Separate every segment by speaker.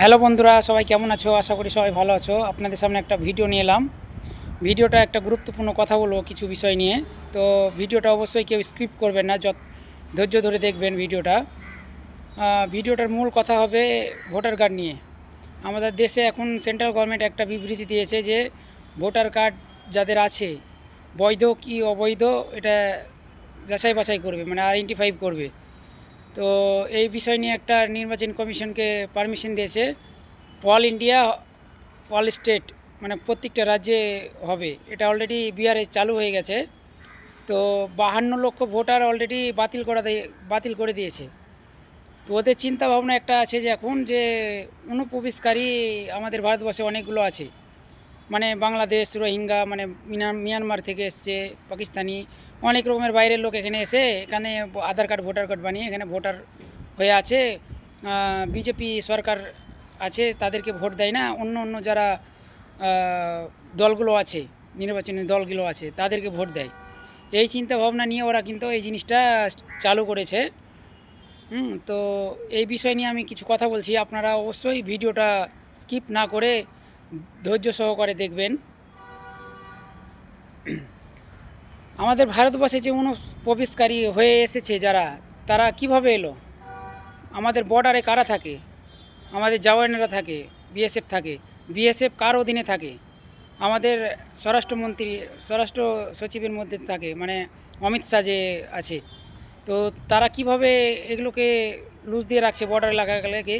Speaker 1: Hello বন্ধুরা, সবাই কেমন আছো? আশা করি সবাই ভালো আছো। আপনাদের সামনে একটা ভিডিও নিয়ে এলাম। ভিডিওটা একটা গুরুত্বপূর্ণ কথা বলব কিছু বিষয় নিয়ে। তো ভিডিওটা অবশ্যই কেউ স্ক্রিপ্ট করবেন না, যত ধৈর্য ধরে দেখবেন ভিডিওটা। ভিডিওটার মূল কথা হবে ভোটার কার্ড নিয়ে। আমাদের দেশে এখন সেন্ট্রাল গভর্নমেন্ট একটা বিবৃতি দিয়েছে যে, ভোটার কার্ড যাদের আছে, বৈধ কি অবৈধ, এটা যাচাই বাছাই করবে মানে আইডেন্টিফাই করবে। তো এই বিষয় নিয়ে একটা নির্বাচন কমিশনকে পারমিশন দিয়েছে। অল ইন্ডিয়া অল স্টেট মানে প্রত্যেকটা রাজ্যে হবে। এটা অলরেডি বিহারে চালু হয়ে গেছে। তো বাহান্ন লক্ষ ভোটার অলরেডি বাতিল করা বাতিল করে দিয়েছে। তো ওদের চিন্তা ভাবনা একটা আছে যে এখন যে অনুপ্রবেশকারী আমাদের ভারতবর্ষে অনেকগুলো আছে। মানে বাংলাদেশ, রোহিঙ্গা মানে মিয়ানমার থেকে এসছে, পাকিস্তানি, অনেক রকমের বাইরের লোক এখানে এসে এখানে আধার কার্ড, ভোটার কার্ড বানিয়ে এখানে ভোটার হয়ে আছে। বিজেপি সরকার আছে, তাদেরকে ভোট দেয় না, অন্য অন্য যারা দলগুলো আছে, নির্বাচনী দলগুলো আছে, তাদেরকে ভোট দেয়। এই চিন্তা ভাবনা নিয়ে ওরা কিন্তু এই জিনিসটা চালু করেছে। হুম, তো এই বিষয় নিয়ে আমি কিছু কথা বলছি। আপনারা অবশ্যই ভিডিওটা স্কিপ না করে ধৈর্য সহকারে দেখবেন। আমাদের ভারতবর্ষে যে অনুপ্রবেশকারী হয়ে এসেছে যারা, তারা কীভাবে এলো? আমাদের বর্ডারে কারা থাকে? আমাদের জওয়ানেরা থাকে? বিএসএফ থাকে? বিএসএফ কার অধীনে থাকে? আমাদের স্বরাষ্ট্রমন্ত্রী, স্বরাষ্ট্র সচিবের মধ্যে থাকে মানে অমিত শাহ যে আছে। তো তারা কীভাবে এগুলোকে লুজ দিয়ে রাখছে বর্ডার এলাকাগুলোকে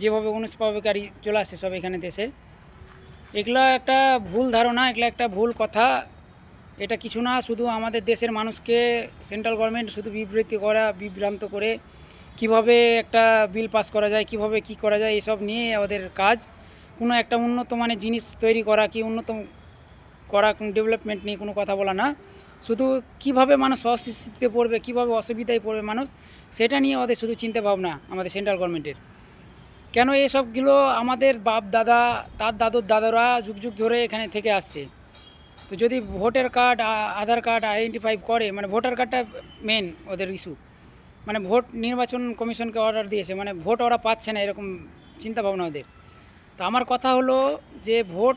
Speaker 1: যেভাবে অনুপ্রবেশকারী চলে আসছে সব এখানে দেশে? এগুলো একটা ভুল ধারণা, এগুলো একটা ভুল কথা। এটা কিছু না, শুধু আমাদের দেশের মানুষকে সেন্ট্রাল গভর্নমেন্ট শুধু বিবৃতি করা, বিভ্রান্ত করে কীভাবে একটা বিল পাস করা যায়, কীভাবে কি করা যায়, এসব নিয়ে ওদের কাজ। কোনো একটা উন্নত মানের জিনিস তৈরি করা কি উন্নত করা, কোনো ডেভেলপমেন্ট নিয়ে কোনো কথা বলা না। শুধু কীভাবে মানুষ অস্বস্তিতে পড়বে, কীভাবে অসুবিধায় পড়বে মানুষ, সেটা নিয়ে ওদের শুধু চিন্তা ভাবনা আমাদের সেন্ট্রাল গভর্নমেন্টের কেন এসবগুলো আমাদের বাপ দাদা, তার দাদুর দাদারা যুগ যুগ ধরে এখানে থেকে আসছে? তো যদি voter card Aadhaar card identify করে মানে ভোটার কার্ডটা মেন ওদের ইস্যু মানে ভোট নির্বাচন কমিশনকে অর্ডার দিয়েছে মানে ভোট ওরা পাচ্ছে না এরকম চিন্তা ভাবনা ওদের। তো আমার কথা হলো যে ভোট,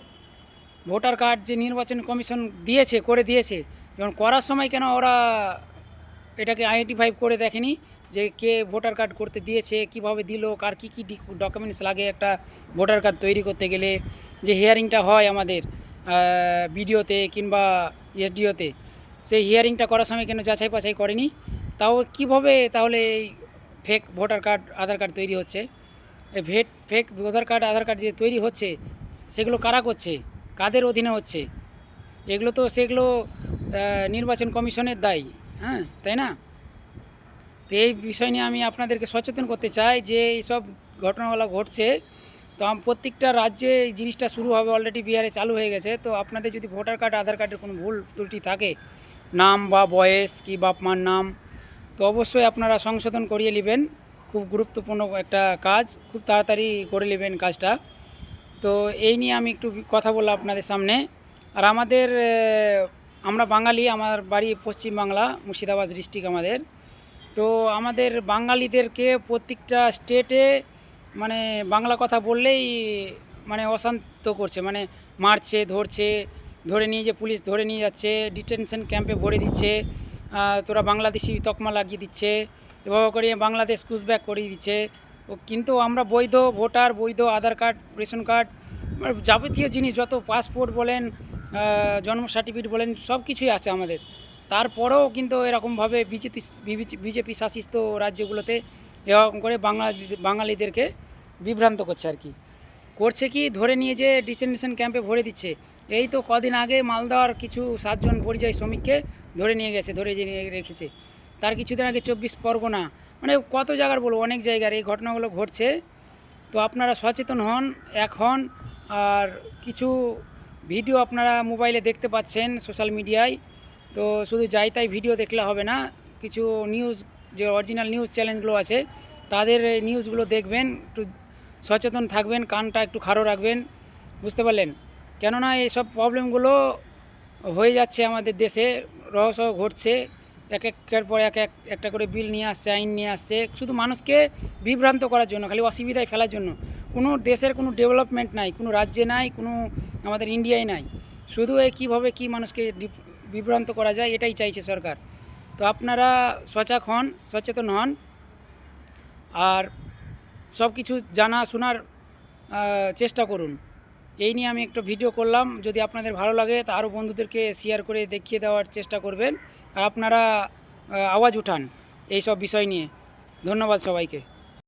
Speaker 1: ভোটার কার্ড যে নির্বাচন কমিশন দিয়েছে, করে দিয়েছে, যেমন করার সময় কেন ওরা এটাকে আইডেন্টিফাই করে দেখেনি? যে কে ভোটার কার্ড করতে দিয়েছে, কীভাবে দিল, কার কী কী ডকুমেন্টস লাগে একটা ভোটার কার্ড তৈরি করতে গেলে, যে হিয়ারিংটা হয় আমাদের বিডিওতে কিংবা এসডিওতে সেই হিয়ারিংটা করার সময় কেন যাচাই বাছাই করেনি? তাও কীভাবে তাহলে এই fake voter card, Aadhaar card তৈরি হচ্ছে? ভেট fake voter card, Aadhaar card যে তৈরি হচ্ছে, সেগুলো কারা করছে? কাদের অধীনে হচ্ছে? এগুলো তো সেগুলো নির্বাচন কমিশনের দায়ী হ্যাঁ তাই না? তো এই বিষয় নিয়ে আমি আপনাদেরকে সচেতন করতে চাই যে এইসব ঘটনাগুলো ঘটছে, তো আম প্রত্যেকটা রাজ্যে এই জিনিসটা শুরু হবে অলরেডি বিহারে চালু হয়ে গেছে। তো আপনাদের যদি ভোটার কার্ড, আধার কার্ডের কোনো ভুল ত্রুটি থাকে, নাম বা বয়স, কি বাপ মার নাম, তো অবশ্যই আপনারা সংশোধন করিয়ে নেবেন। খুব গুরুত্বপূর্ণ একটা কাজ, খুব তাড়াতাড়ি করে নেবেন কাজটা। তো এই নিয়ে আমি একটু কথা বললাম আপনাদের সামনে। আর আমাদের আমরা বাঙালি, আমার বাড়ি পশ্চিম বাংলা মুর্শিদাবাদ ডিস্ট্রিক্ট আমাদের। তো আমাদের বাঙালিদেরকে প্রত্যেকটা স্টেটে মানে বাংলা কথা বললেই মানে অশান্ত করছে মানে মারছে, ধরছে, ধরে নিয়ে যে পুলিশ ধরে নিয়ে যাচ্ছে ডিটেনশন ক্যাম্পে ভরে দিচ্ছে তোরা বাংলাদেশি তকমা লাগিয়ে দিচ্ছে, এভাবে করে বাংলাদেশ পুশব্যাক করিয়ে দিচ্ছে। ও কিন্তু আমরা বৈধ ভোটার, বৈধ আধার কার্ড, রেশন কার্ড মানে যাবতীয় জিনিস যত পাসপোর্ট বলেন জন্ম সার্টিফিকেট বলেন সব কিছুই আছে আমাদের। তারপরেও কিন্তু এরকমভাবে বিজেপি বিজেপি শাসিত রাজ্যগুলোতে এরকম করে বাংলা বাঙালিদেরকে বিভ্রান্ত করছে আর কি। করছে কি? ধরে নিয়ে যে ডিসেন্টেশন ক্যাম্পে ভরে দিচ্ছে। এই তো কদিন আগে মালদার কিছু সাতজন পরিযায়ী শ্রমিককে ধরে নিয়ে গেছে, ধরে নিয়ে রেখেছে। তার কিছুদিন আগে চব্বিশ পরগনা মানে কত জায়গার বলব, অনেক জায়গার এই ঘটনাগুলো ঘটছে। তো আপনারা সচেতন হন, এক হন, আর কিছু ভিডিও আপনারা মোবাইলে দেখতে পাচ্ছেন সোশ্যাল মিডিয়ায়। তো শুধু যাই তাই ভিডিও দেখলে হবে না, কিছু নিউজ যে অরিজিনাল নিউজ চ্যানেলগুলো আছে, তাদের নিউজগুলো দেখবেন, একটু সচেতন থাকবেন, কানটা একটু খাড়ো রাখবেন, বুঝতে পারলেন? কেননা এইসব প্রবলেমগুলো হয়ে যাচ্ছে আমাদের দেশে, রহস্য ঘটছে, এক একের পর এক এক, একটা করে বিল নিয়ে আসছে, আইন নিয়ে আসছে, শুধু মানুষকে বিভ্রান্ত করার জন্য, খালি অসুবিধায় ফেলার জন্য। কোনো দেশের কোনো ডেভেলপমেন্ট নাই, কোনো রাজ্যে নাই, কোনো আমাদের ইন্ডিয়ায় নাই। শুধু এই কীভাবে কী মানুষকে বিভ্রান্ত করা যায়, এটাই চাইছে সরকার। তো আপনারা সজাগ হন, সচেতন হন, আর সব কিছু জানা শোনার চেষ্টা করুন। এই নিয়ে আমি একটা ভিডিও করলাম, যদি আপনাদের ভালো লাগে, তা আরও বন্ধুদেরকে শেয়ার করে দেখিয়ে দেওয়ার চেষ্টা করবেন। আর আপনারা আওয়াজ উঠান, এই সব বিষয় নিয়ে। ধন্যবাদ সবাইকে।